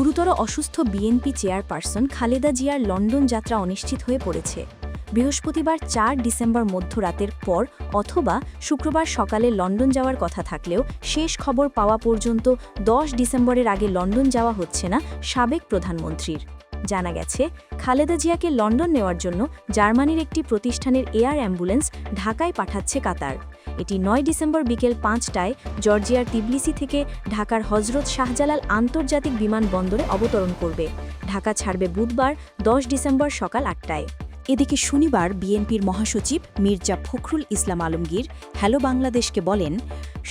গুরুতর অসুস্থ BNP chairperson Khaleda জিয়ার লন্ডন যাত্রা অনিশ্চিত হয়ে পড়েছে। বৃহস্পতিবার চার ডিসেম্বর মধ্যরাতের পর অথবা শুক্রবার সকালে লন্ডন যাওয়ার কথা থাকলেও শেষ খবর পাওয়া পর্যন্ত দশ ডিসেম্বরের আগে লন্ডন যাওয়া হচ্ছে না সাবেক প্রধানমন্ত্রীর। জানা গেছে, খালেদা জিয়াকে লন্ডন নেওয়ার জন্য জার্মানির একটি প্রতিষ্ঠানের এয়ার অ্যাম্বুলেন্স ঢাকায় পাঠাচ্ছে কাতার। এটি নয় ডিসেম্বর বিকেল পাঁচটায় জর্জিয়ার তিবলিসি থেকে ঢাকার হজরত শাহজালাল আন্তর্জাতিক বিমানবন্দরে অবতরণ করবে। ঢাকা ছাড়বে বুধবার, দশ ডিসেম্বর সকাল আটটায়। এদিকে শনিবার বিএনপির মহাসচিব মির্জা ফখরুল ইসলাম আলমগীর হ্যালো বাংলাদেশকে বলেন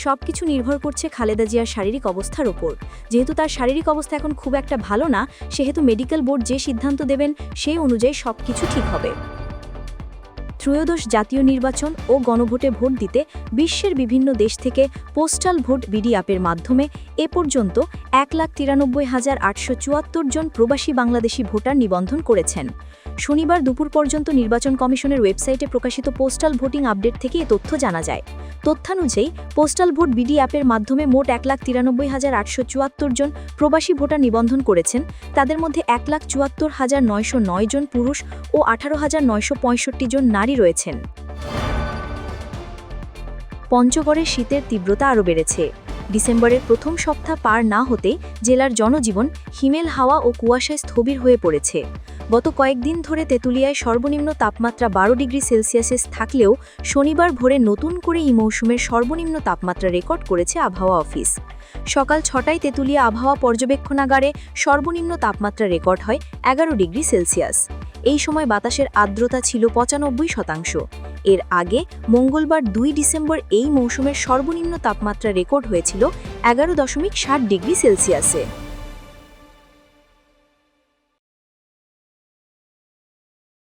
সব কিছু নির্ভর করছে খালেদা জিয়ার শারীরিক অবস্থার ওপর যেহেতু তার শারীরিক অবস্থা এখন খুব একটা ভালো না, সেহেতু মেডিকেল বোর্ড যে সিদ্ধান্ত দেবেন, সেই অনুযায়ী সব কিছু ঠিক হবে। ত্রয়োদশ জাতীয় নির্বাচন ও গণভোটে ভোট দিতে বিশ্বের বিভিন্ন দেশ থেকে পোস্টাল ভোট বিডি অ্যাপের মাধ্যমে এ পর্যন্ত এক লাখ তিরানব্বই হাজার আটশো চুয়াত্তর জন প্রবাসী বাংলাদেশি ভোটার নিবন্ধন করেছেন। শনিবার দুপুর পর্যন্ত নির্বাচন কমিশনের ওয়েবসাইটে প্রকাশিত পোস্টাল ভোটিং আপডেট থেকে এ তথ্য জানা যায়। তথ্যানুযায়ী, পোস্টাল ভোট বিডি অ্যাপের মাধ্যমে মোট এক লাখ তিরানব্বই হাজার আটশো চুয়াত্তর জন প্রবাসী ভোটার নিবন্ধন করেছেন। তাদের মধ্যে এক লাখ চুয়াত্তর হাজার নয়শো নয় জন পুরুষ ও আঠারো হাজার নয়শো পঁয়ষট্টি জন নারী রয়েছেন। পঞ্চগড়ে শীতের তীব্রতা আরও বেড়েছে। ডিসেম্বরের প্রথম সপ্তাহ পার না হতে জেলার জনজীবন হিমেল হাওয়া ও কুয়াশায় স্থবির হয়ে পড়েছে। গত কয়েকদিন ধরে তেঁতুলিয়ায় সর্বনিম্ন তাপমাত্রা বারো ডিগ্রি সেলসিয়াসে থাকলেও শনিবার ভোরে নতুন করে এই মৌসুমের সর্বনিম্ন তাপমাত্রা রেকর্ড করেছে আবহাওয়া অফিস। সকাল ছটায় তেঁতুলিয়া আবহাওয়া পর্যবেক্ষণাগারে সর্বনিম্ন তাপমাত্রা রেকর্ড হয় এগারো ডিগ্রি সেলসিয়াস। এই সময় বাতাসের আর্দ্রতা ছিল পঁচানব্বই শতাংশ। এর আগে মঙ্গলবার দুই ডিসেম্বর এই মৌসুমের সর্বনিম্ন তাপমাত্রা রেকর্ড হয়েছিল এগারো দশমিক ষাট ডিগ্রি সেলসিয়াসে।